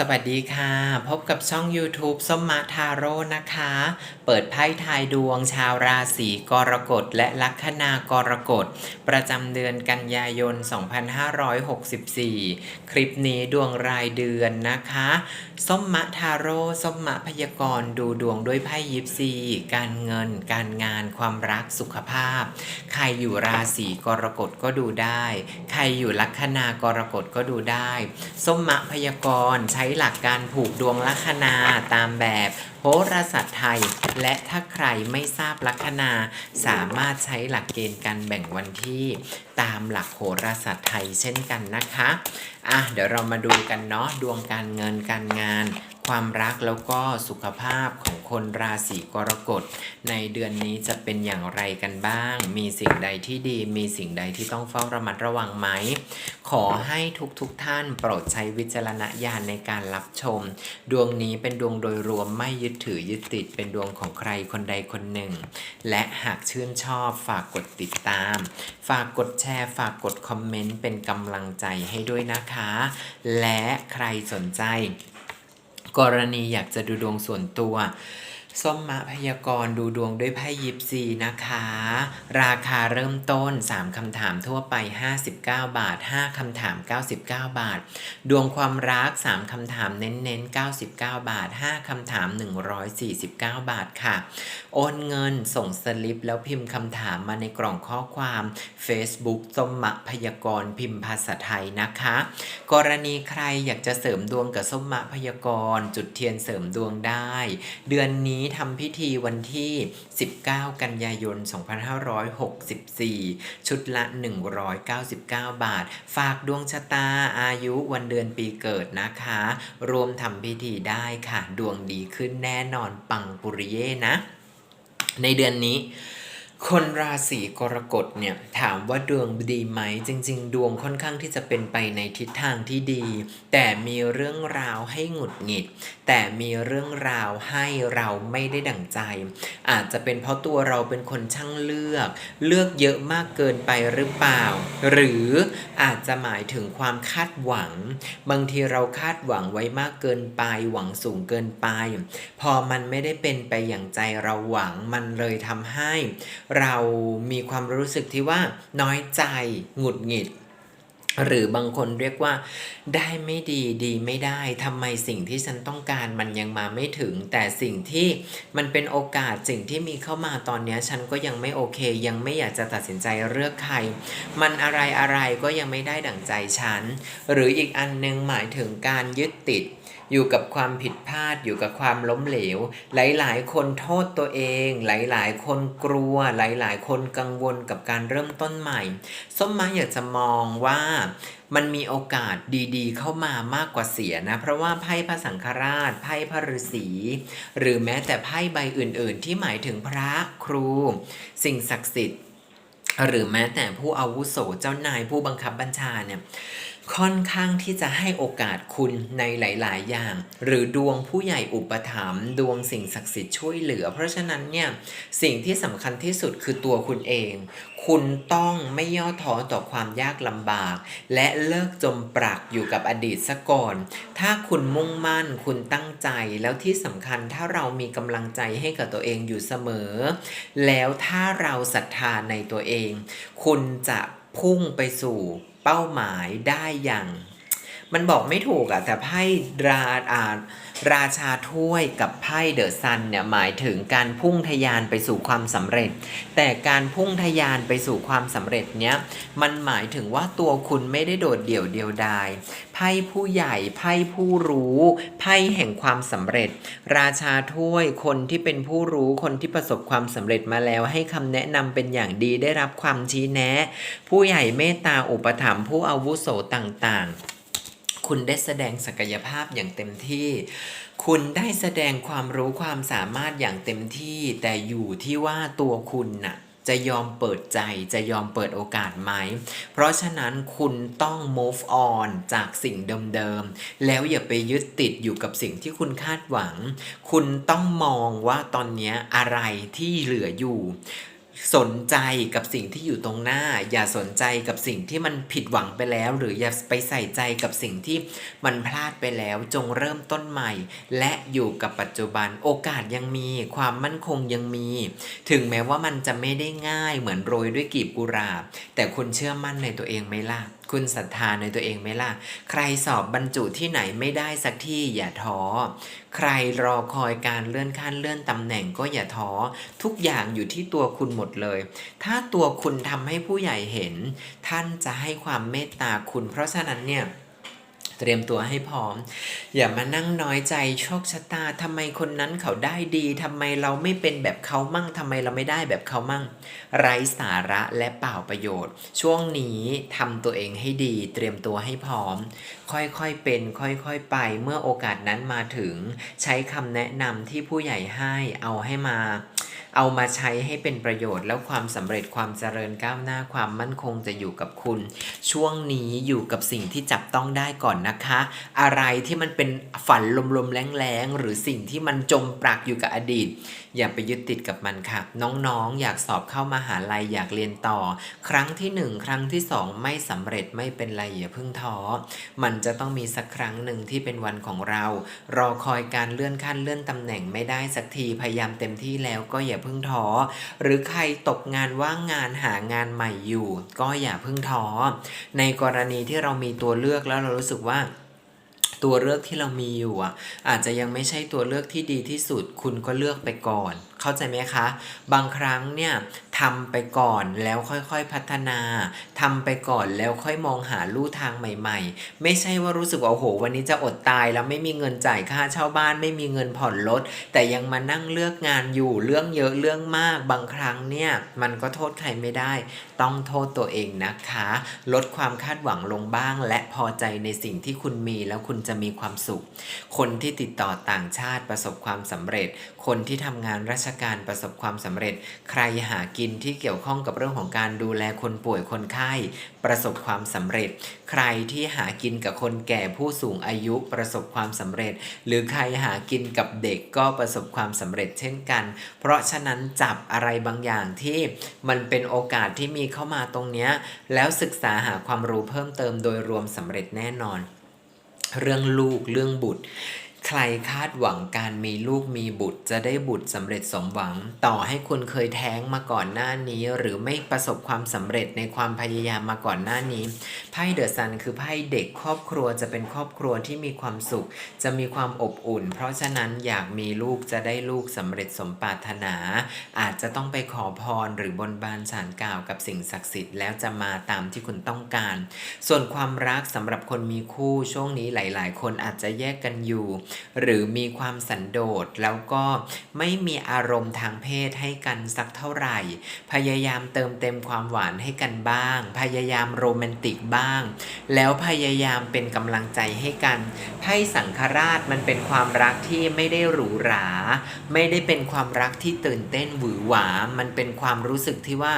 สวัสดีค่ะ พบกับช่อง YouTube ส้มมาทาโร่นะคะ เปิดไพ่ทายดวงชาวราศีกรกฎและลัคนากรกฎ ประจำเดือนกันยายน 2564 คลิปนี้ดวงรายเดือนนะคะ ส้มมะทาโร่ส้มมะพยากรณ์ดูดวงด้วยไพ่ยิปซี การเงิน การงานความรักสุขภาพ ใครอยู่ราศีกรกฎก็ดูได้ ใครอยู่ลัคนากรกฎก็ดูได้ ส้มมะพยากรณ์ใช้หลักการผูกดวงลัคนาตามแบบโหราศาสตร์ไทย และถ้าใครไม่ทราบลัคนาสามารถใช้หลักเกณฑ์การแบ่งวันที่ ตามหลักโหราศาสตร์ไทยเช่นกันนะคะอะเดี๋ยวเรามาดูกันเนาะดวงการเงินการงาน ความรักแล้วก็สุขภาพของคนราศีกรกฎ ในเดือนนี้จะเป็นอย่างไรกันบ้าง มีสิ่งใดที่ดี มีสิ่งใดที่ต้องเฝ้าระมัดระวังไหม ขอให้ทุกๆทท่านโปรดใช้วิจารณญาณในการรับชม ดวงนี้เป็นดวงโดยรวมไม่ยึดถือยึดติดเป็นดวงของใครคนใดคนหนึ่ง และหากชื่นชอบฝากกดติดตาม ฝากกดแชร์ ฝากกดคอมเมนต์เป็นกำลังใจให้ด้วยนะคะ และใครสนใจ กรณีอยากจะดูดวงส่วนตัว ส้มมะพยากรณ์ดูดวงด้วยไพ่ยิปซีนะคะ ราคาเริ่มต้น 3 คำถามทั่วไป 59 บาท 5 คำถาม 99 บาท ดวงความรัก 3 คำถามเน้นๆ 99 บาท 5 คำถาม 149 บาทค่ะ โอนเงินส่งสลิปแล้วพิมพ์คำถามมาในกล่องข้อความ Facebook ส้มมะพยากรณ์พิมพ์ภาษาไทยนะคะ กรณีใครอยากจะเสริมดวงกับส้มมะพยากรณ์จุดเทียนเสริมดวงได้ เดือนนี้ทำพิธีวันที่ 19 กันยายน 2564 ชุดละ 199 บาท ฝากดวงชะตาอายุวันเดือนปีเกิดนะคะ รวมทำพิธีได้ค่ะ ดวงดีขึ้นแน่นอนปังปุริเย่นะ ในเดือนนี้ คนราศีกรกฎเนี่ยถามว่าดวงดีไหมจริง ๆ ดวงค่อนข้างที่จะเป็นไปในทิศทางที่ดี แต่มีเรื่องราวให้หงุดหงิด แต่มีเรื่องราวให้เราไม่ได้ดั่งใจ อาจจะเป็นเพราะตัวเราเป็นคนช่างเลือก เลือกเยอะมากเกินไปหรือเปล่า หรืออาจจะหมายถึงความคาดหวัง บางทีเราคาดหวังไว้มากเกินไป หวังสูงเกินไป พอมันไม่ได้เป็นไปอย่างใจเราหวังมันเลยทำให้เรามีความรู้สึกที่ว่าน้อยใจหงุดหงิด หรือบางคนเรียกว่า ได้ไม่ดีดีไม่ได้ทำไมสิ่งที่ฉันต้องการมันยังมาไม่ถึง แต่สิ่งที่มันเป็นโอกาสสิ่งที่มีเข้ามาตอนนี้ฉันก็ยังไม่โอเค ยังไม่อยากจะตัดสินใจเลือกใคร มันอะไรอะไรก็ยังไม่ได้ดั่งใจฉัน หรืออีกอันนึงหมายถึงการยึดติด อยู่กับความผิดพลาดอยู่กับความล้มเหลว หลายๆ คนโทษตัวเอง หลายๆ คนกลัว หลายๆ คนกังวลกับการเริ่มต้นใหม่ ส้มมาอยากจะมองว่ามันมีโอกาสดีๆ เข้ามามากกว่าเสียนะ เพราะว่าไพ่พระสังฆราช ไพ่พระฤาษีหรือแม้แต่ไพ่ใบอื่น ๆ ที่หมายถึงพระครู สิ่งศักดิ์สิทธิ์ หรือแม้แต่ผู้อาวุโสเจ้านายผู้บังคับบัญชาเนี่ย ค่อนข้างที่จะให้โอกาสคุณในหลาย ๆ อย่าง หรือดวงผู้ใหญ่อุปถัมภ์ดวงสิ่งศักดิ์สิทธิ์ช่วยเหลือ เพราะฉะนั้นเนี่ยสิ่งที่สำคัญที่สุดคือตัวคุณเอง คุณต้องไม่ย่อท้อต่อความยากลำบาก และเลิกจมปลักอยู่กับอดีตซะก่อน ถ้าคุณมุ่งมั่นคุณตั้งใจแล้วที่สำคัญถ้าเรามีกำลังใจให้กับตัวเองอยู่เสมอ แล้วถ้าเราศรัทธาในตัวเอง คุณจะพุ่งไปสู่ เป้าหมายได้อย่าง มันบอกไม่ถูกอะแต่ไพ่ราอาราชาถ้วยกับไพ่เดอะซันเนี่ยหมายถึงการพุ่งทะยานไปสู่ความสำเร็จ แต่การพุ่งทะยานไปสู่ความสำเร็จเนี้ยมันหมายถึงว่าตัวคุณไม่ได้โดดเดี่ยวเดียวดายไพ่ผู้ใหญ่ไพ่ผู้รู้ไพ่แห่งความสำเร็จ ราชาถ้วยคนที่เป็นผู้รู้คนที่ประสบความสำเร็จมาแล้ว ให้คำแนะนำเป็นอย่างดีได้รับความชี้แนะ ผู้ใหญ่เมตตาอุปถัมภ์ผู้อาวุโสต่างๆ คุณได้แสดงศักยภาพอย่างเต็มที่ คุณได้แสดงความรู้ความสามารถอย่างเต็มที่ แต่อยู่ที่ว่าตัวคุณน่ะจะยอมเปิดใจจะยอมเปิดโอกาสไหม เพราะฉะนั้นคุณต้อง move on จากสิ่งเดิมๆ แล้วอย่าไปยึดติดอยู่กับสิ่งที่คุณคาดหวัง คุณต้องมองว่าตอนนี้อะไรที่เหลืออยู่ สนใจกับสิ่งที่อยู่ตรงหน้า อย่าสนใจกับสิ่งที่มันผิดหวังไปแล้ว หรืออย่าไปใส่ใจกับสิ่งที่มันพลาดไปแล้ว จงเริ่มต้นใหม่ และอยู่กับปัจจุบันโอกาสยังมี ความมั่นคงยังมี ถึงแม้ว่ามันจะไม่ได้ง่ายเหมือนโรยด้วยกีบกุหลาบแต่คุณเชื่อมั่นในตัวเองไหมล่ะคุณศรัทธาในตัวเองไหมล่ะ ใครสอบบรรจุที่ไหนไม่ได้สักที่อย่าท้อ ใครรอคอยการเลื่อนขั้นเลื่อนตำแหน่งก็อย่าท้อ ทุกอย่างอยู่ที่ตัวคุณหมดเลย ถ้าตัวคุณทำให้ผู้ใหญ่เห็น ท่านจะให้ความเมตตาคุณ เพราะฉะนั้นเนี่ย เตรียมตัวให้พร้อม อย่ามานั่งน้อยใจโชคชะตาทำไมคนนั้นเขาได้ดีทำไมเราไม่เป็นแบบเขามั่งทำไมเราไม่ได้แบบเขามั่ง ไร้สาระและเปล่าประโยชน์ ช่วงนี้ทำตัวเองให้ดี เตรียมตัวให้พร้อม ค่อยๆเป็น ค่อยๆไปเมื่อโอกาสนั้นมาถึง ใช้คำแนะนำที่ผู้ใหญ่ให้เอาให้มา เอามาใช้ให้เป็นประโยชน์ แล้วความสำเร็จความเจริญก้าวหน้าความมั่นคงจะอยู่กับคุณ ช่วงนี้อยู่กับสิ่งที่จับต้องได้ก่อนนะคะ อะไรที่มันเป็นฝันลมๆแรงๆหรือสิ่งที่มันจมปลักอยู่กับอดีต อย่าไปยึดติดกับมันค่ะ น้องๆ อยากสอบเข้ามาหาลัยอยากเรียนต่อ ครั้งที่หนึ่งครั้งที่สองไม่สำเร็จไม่เป็นไรอย่าเพิ่งท้อมันจะต้องมีสักครั้งหนึ่งที่เป็นวันของเรา รอคอยการเลื่อนขั้นเลื่อนตำแหน่งไม่ได้สักทีพยายามเต็มที่แล้วก็อย่าเพิ่งท้อหรือใครตกงานว่างงานหางานใหม่อยู่ ก็อย่าเพิ่งท้อในกรณีที่เรามีตัวเลือกแล้วเรารู้สึกว่า ตัวเลือกที่เรามีอยู่อะอาจจะยังไม่ใช่ตัวเลือกที่ดีที่สุด คุณก็เลือกไปก่อน เข้าใจไหมคะ บางครั้งเนี่ย ทำไปก่อนแล้วค่อยๆพัฒนาทำไปก่อนแล้วค่อยมองหาลู่ทางใหม่ๆ ไม่ใช่ว่ารู้สึกว่าโอ้โห วันนี้จะอดตายแล้วไม่มีเงินจ่ายค่าเช่าบ้าน ไม่มีเงินผ่อนรถแต่ยังมานั่งเลือกงานอยู่เรื่องเยอะเรื่องมากบางครั้งเนี่ยมันก็โทษใครไม่ได้ ต้องโทษตัวเองนะคะ ลดความคาดหวังลงบ้าง และพอใจในสิ่งที่คุณมีแล้วคุณจะมีความสุข คนที่ติดต่อต่างชาติประสบความสำเร็จ คนที่ทำงานราชการประสบความสำเร็จ ใครหากินที่เกี่ยวข้องกับเรื่องของการดูแลคนป่วยคนไข้ ประสบความสำเร็จ ใครที่หากินกับคนแก่ผู้สูงอายุประสบความสำเร็จ หรือใครหากินกับเด็กก็ประสบความสำเร็จเช่นกัน เพราะฉะนั้นจับอะไรบางอย่างที่มันเป็นโอกาสที่มีเข้ามาตรงนี้แล้วศึกษาหาความรู้เพิ่มเติมโดยรวมสำเร็จแน่นอน เรื่องลูกเรื่องบุตร ใครคาดหวังการมีลูกมีบุตร จะได้บุตรสำเร็จสมหวัง ต่อให้คุณเคยแท้งมาก่อนหน้านี้ หรือไม่ประสบความสำเร็จในความพยายามมาก่อนหน้านี้ไพ่เดอะซันคือไพ่เด็กครอบครัวจะเป็นครอบครัวที่มีความสุข จะมีความอบอุ่น เพราะฉะนั้นอยากมีลูกจะได้ลูกสำเร็จสมปรารถนา อาจจะต้องไปขอพรหรือบนบานสารกล่าวกับสิ่งศักดิ์สิทธิ์แล้วจะมาตามที่คุณต้องการ ส่วนความรักสำหรับคนมีคู่ช่วงนี้หลาย ๆ คนอาจจะแยกกันอยู่หรือมีความสันโดษแล้วก็ไม่มีอารมณ์ทางเพศให้กันสักเท่าไหร่ พยายามเติมเต็มความหวานให้กันบ้าง พยายามโรแมนติกบ้าง แล้วพยายามเป็นกำลังใจให้กันไพ่สังฆราชมันเป็นความรักที่ไม่ได้หรูหรา ไม่ได้เป็นความรักที่ตื่นเต้นหวือหวา มันเป็นความรู้สึกที่ว่า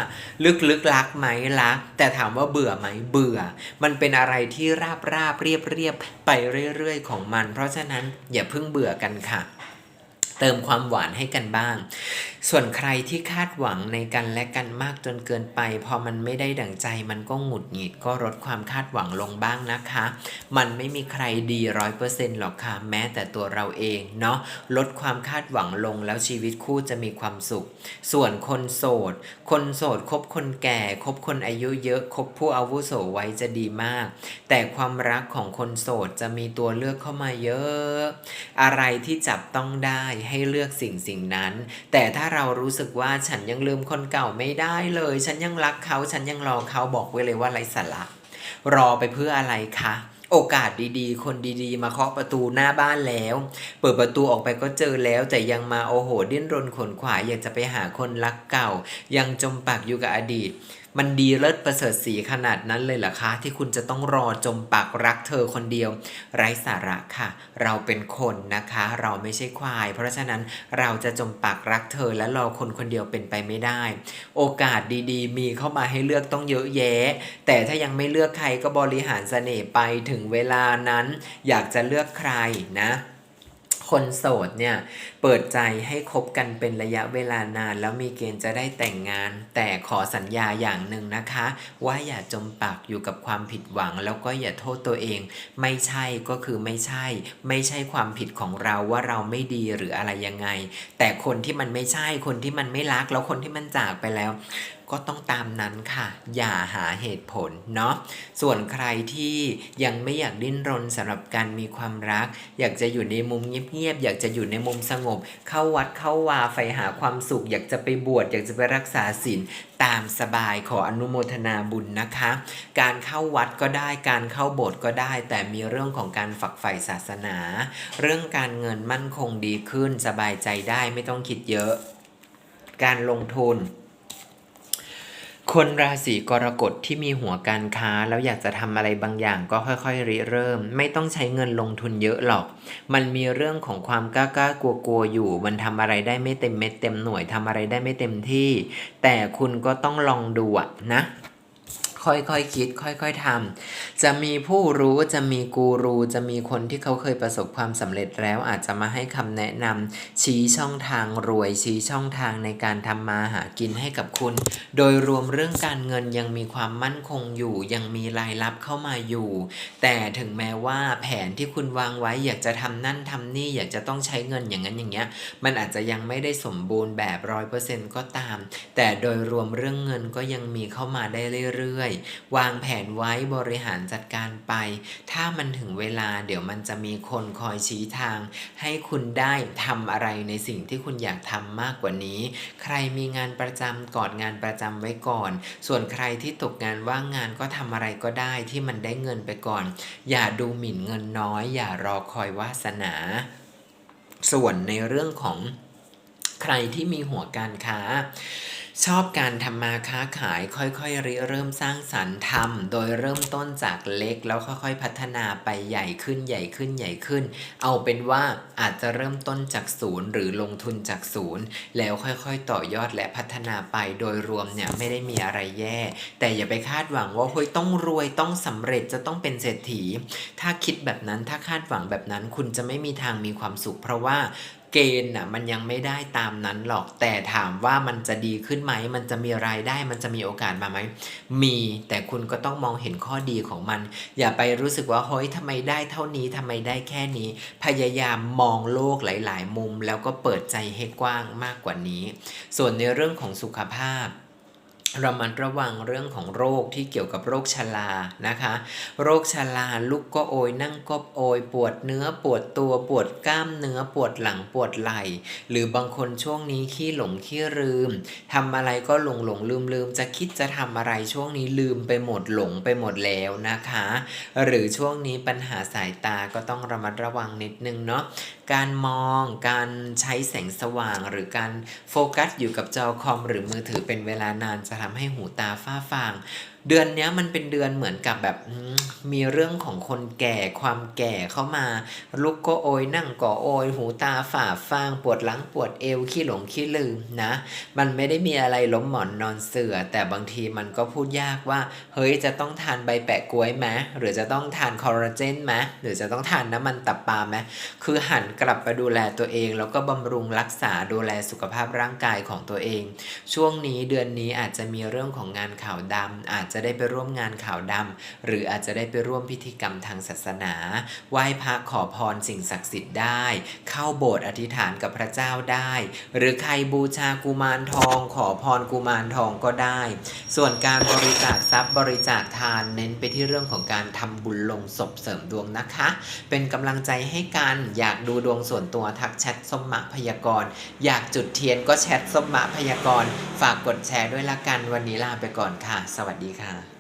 ลึกๆรักไหมรัก แต่ถามว่าเบื่อไหมเบื่อ มันเป็นอะไรที่ราบราบเรียบเรียบไปเรื่อยๆของมัน เพราะฉะนั้นอย่าเพิ่งเบื่อกันค่ะ เติมความหวานให้กันบ้าง ส่วนใครที่คาดหวังในกันและกันมากจนเกินไป พอมันไม่ได้ดั่งใจมันก็หงุดหงิดก็ลดความคาดหวังลงบ้างนะคะ มันไม่มีใครดีร้อยเปอร์เซ็นต์หรอกค่ะแม้แต่ตัวเราเองเนาะลดความคาดหวังลงแล้วชีวิตคู่จะมีความสุข ส่วนคนโสด คนโสดคบคนแก่คบคนอายุเยอะคบผู้อาวุโสไว้จะดีมาก แต่ความรักของคนโสดจะมีตัวเลือกเข้ามาเยอะ อะไรที่จับต้องได้ให้เลือกสิ่งสิ่งนั้น แต่ถ้าเรารู้สึกว่าฉันยังลืมคนเก่าไม่ได้เลย ฉันยังรักเขา ฉันยังรอเขาบอกไว้เลยว่าไรสาระรอไปเพื่ออะไรคะโอกาสดีๆ คนดีๆ มาเคาะประตูหน้าบ้านแล้ว เปิดประตูออกไปก็เจอแล้ว แต่ยังมาโอโหดิ้นรนขนขวายอยากจะไปหาคนรักเก่า ยังจมปักอยู่กับอดีต มันดีเลิศประเสริฐสีขนาดนั้นเลยเหรอคะ ที่คุณจะต้องรอจมปักรักเธอคนเดียว ไร้สาระค่ะ เราเป็นคนนะคะ เราไม่ใช่ควาย เพราะฉะนั้นเราจะจมปักรักเธอและรอคนคนเดียวเป็นไปไม่ได้ โอกาสดีๆ มีเข้ามาให้เลือกต้องเยอะแยะ แต่ถ้ายังไม่เลือกใครก็บริหารเสน่ห์ไปถึงเวลานั้น อยากจะเลือกใครนะ คนโสดเนี่ย เปิดใจให้คบกันเป็นระยะเวลานาน แล้วมีเกณฑ์จะได้แต่งงาน แต่ขอสัญญาอย่างหนึ่งนะคะ ว่าอย่าจมปักอยู่กับความผิดหวัง แล้วก็อย่าโทษตัวเอง ไม่ใช่ก็คือไม่ใช่ ไม่ใช่ความผิดของเราว่าเราไม่ดีหรืออะไรยังไง แต่คนที่มันไม่ใช่คนที่มันไม่รักแล้วคนที่มันจากไปแล้ว ก็ต้องตามนั้นค่ะ อย่าหาเหตุผลเนาะส่วนใครที่ยังไม่อยากดิ้นรนสำหรับการมีความรัก อยากจะอยู่ในมุมเงียบๆอยากจะอยู่ในมุมสงบ เข้าวัดเข้าวาใฝ่หาความสุข อยากจะไปบวชอยากจะไปรักษาศีลตามสบายขออนุโมทนาบุญนะคะ การเข้าวัดก็ได้การเข้าโบสถ์ก็ได้ แต่มีเรื่องของการฝักใฝ่ศาสนา เรื่องการเงินมั่นคงดีขึ้นสบายใจได้ไม่ต้องคิดเยอะ การลงทุน คนราศีกรกฎที่มีหัวการค้าแล้วอยากจะทำอะไรบางอย่างก็ค่อยๆริเริ่ม ไม่ต้องใช้เงินลงทุนเยอะหรอก มันมีเรื่องของความกล้าๆกลัวๆอยู่ มันทำอะไรได้ไม่เต็มเม็ดเต็มหน่วยทำอะไรได้ไม่เต็มที่ แต่คุณก็ต้องลองดูอะนะ ค่อยๆคคิด ค่อยๆทำจะมีผู้รู้จะมีกูรู จะมีคนที่เขาเคยประสบความสำเร็จแล้วอาจจะมาให้คำแนะนำชี้ช่องทางรวยชี้ช่องทางในการทำมาหากินให้กับคุณ โดยรวมเรื่องการเงินยังมีความมั่นคงอยู่ ยังมีรายรับเข้ามาอยู่ แต่ถึงแม้ว่าแผนที่คุณวางไว้อยากจะทำนั่นทำนี่อยากจะต้องใช้เงินอย่างนั้นอย่างเงี้ยมันอาจจะยังไม่ได้สมบูรณ์แบบร้อยเปอร์เซ็นต์ก็ตาม แต่โดยรวมเรื่องเงินก็ยังมีเข้ามาได้เรื่อยๆวางแผนไว้บริหารจัดการไป ถ้ามันถึงเวลาเดี๋ยวมันจะมีคนคอยชี้ทาง ให้คุณได้ทำอะไรในสิ่งที่คุณอยากทำมากกว่านี้ ใครมีงานประจำกอดงานประจำไว้ก่อน ส่วนใครที่ตกงานว่างงานก็ทำอะไรก็ได้ที่มันได้เงินไปก่อน อย่าดูหมิ่นเงินน้อย อย่ารอคอยวาสนา ส่วนในเรื่องของใครที่มีหัวการค้า ชอบการทำมาค้าขายค่อยๆริเริ่มสร้างสรรค์ทำโดยเริ่มต้นจากเล็กแล้วค่อยๆพัฒนาไปใหญ่ขึ้นใหญ่ขึ้นใหญ่ขึ้น เอาเป็นว่าอาจจะเริ่มต้นจากศูนย์หรือลงทุนจากศูนย์แล้วค่อยๆ ต่อยอดและพัฒนาไปโดยรวมเนี่ยไม่ได้มีอะไรแย่ แต่อย่าไปคาดหวังว่าเฮ้ยต้องรวยต้องสำเร็จจะต้องเป็นเศรษฐี ถ้าคิดแบบนั้นถ้าคาดหวังแบบนั้นคุณจะไม่มีทางมีความสุข เพราะว่า เกณฑ์น่ะมันยังไม่ได้ตามนั้นหรอกแต่ถามว่ามันจะดีขึ้นไหม มันจะมีรายได้มันจะมีโอกาสมาไหม มีแต่คุณก็ต้องมองเห็นข้อดีของมัน อย่าไปรู้สึกว่าเฮ้ยทำไมได้เท่านี้ทำไมได้แค่นี้ พยายามมองโลกหลาย ๆ มุม แล้วก็เปิดใจให้กว้างมากกว่านี้ ส่วนในเรื่องของสุขภาพ ระมัดระวังเรื่องของโรคที่เกี่ยวกับโรคชรานะคะ โรคชราลุกก็โอยนั่งก็โอยปวดเนื้อปวดตัวปวดกล้ามเนื้อปวดหลังปวดไหล่ หรือบางคนช่วงนี้ขี้หลงขี้ลืมทำอะไรก็หลงหลงลืมลืมจะคิดจะทำอะไรช่วงนี้ลืมไปหมดหลงไปหมดแล้วนะคะ หรือช่วงนี้ปัญหาสายตาก็ต้องระมัดระวังนิดนึงเนาะ การมอง การใช้แสงสว่าง หรือการโฟกัสอยู่กับจอคอมหรือมือถือเป็นเวลานานจะทำให้หูตาฝ้าฟาง เดือนนี้มันเป็นเดือนเหมือนกับแบบมีเรื่องของคนแก่ความแก่เข้ามา ลุกก็โอยนั่งก็โอยหูตาฝ่าฟางปวดหลังปวดเอวขี้หลงขี้ลืมนะ มันไม่ได้มีอะไรล้มหมอนนอนเสือ แต่บางทีมันก็พูดยากว่า เฮ้ยจะต้องทานใบแปะกล้วยไหมหรือจะต้องทานคอลลาเจนไหมหรือจะต้องทานน้ำมันตับปลาไหมคือหันกลับมาดูแลตัวเอง แล้วก็บำรุงรักษาดูแลสุขภาพร่างกายของตัวเอง ช่วงนี้เดือนนี้อาจจะมีเรื่องของงานข่าวดำอาจจะได้ไปร่วมงานข่าวดำหรืออาจจะได้ไปร่วมพิธีกรรมทางศาสนาไหว้พระขอพรสิ่งศักดิ์สิทธิ์ได้ เข้าโบสถ์อธิษฐานกับพระเจ้าได้ หรือใครบูชากุมารทอง ขอพรกุมารทองก็ได้ ส่วนการบริจาคทรัพย์บริจาคทานเน้นไปที่เรื่องของการทำบุญลงศพเสริมดวงนะคะ เป็นกำลังใจให้กันอยากดูดวงส่วนตัวทักแชทสมมะพยากรณ์อยากจุดเทียนก็แชทสมมะพยากรณ์ฝากกดแชร์ด้วยละกันวันนี้ลาไปก่อนค่ะ สวัสดีค่ะ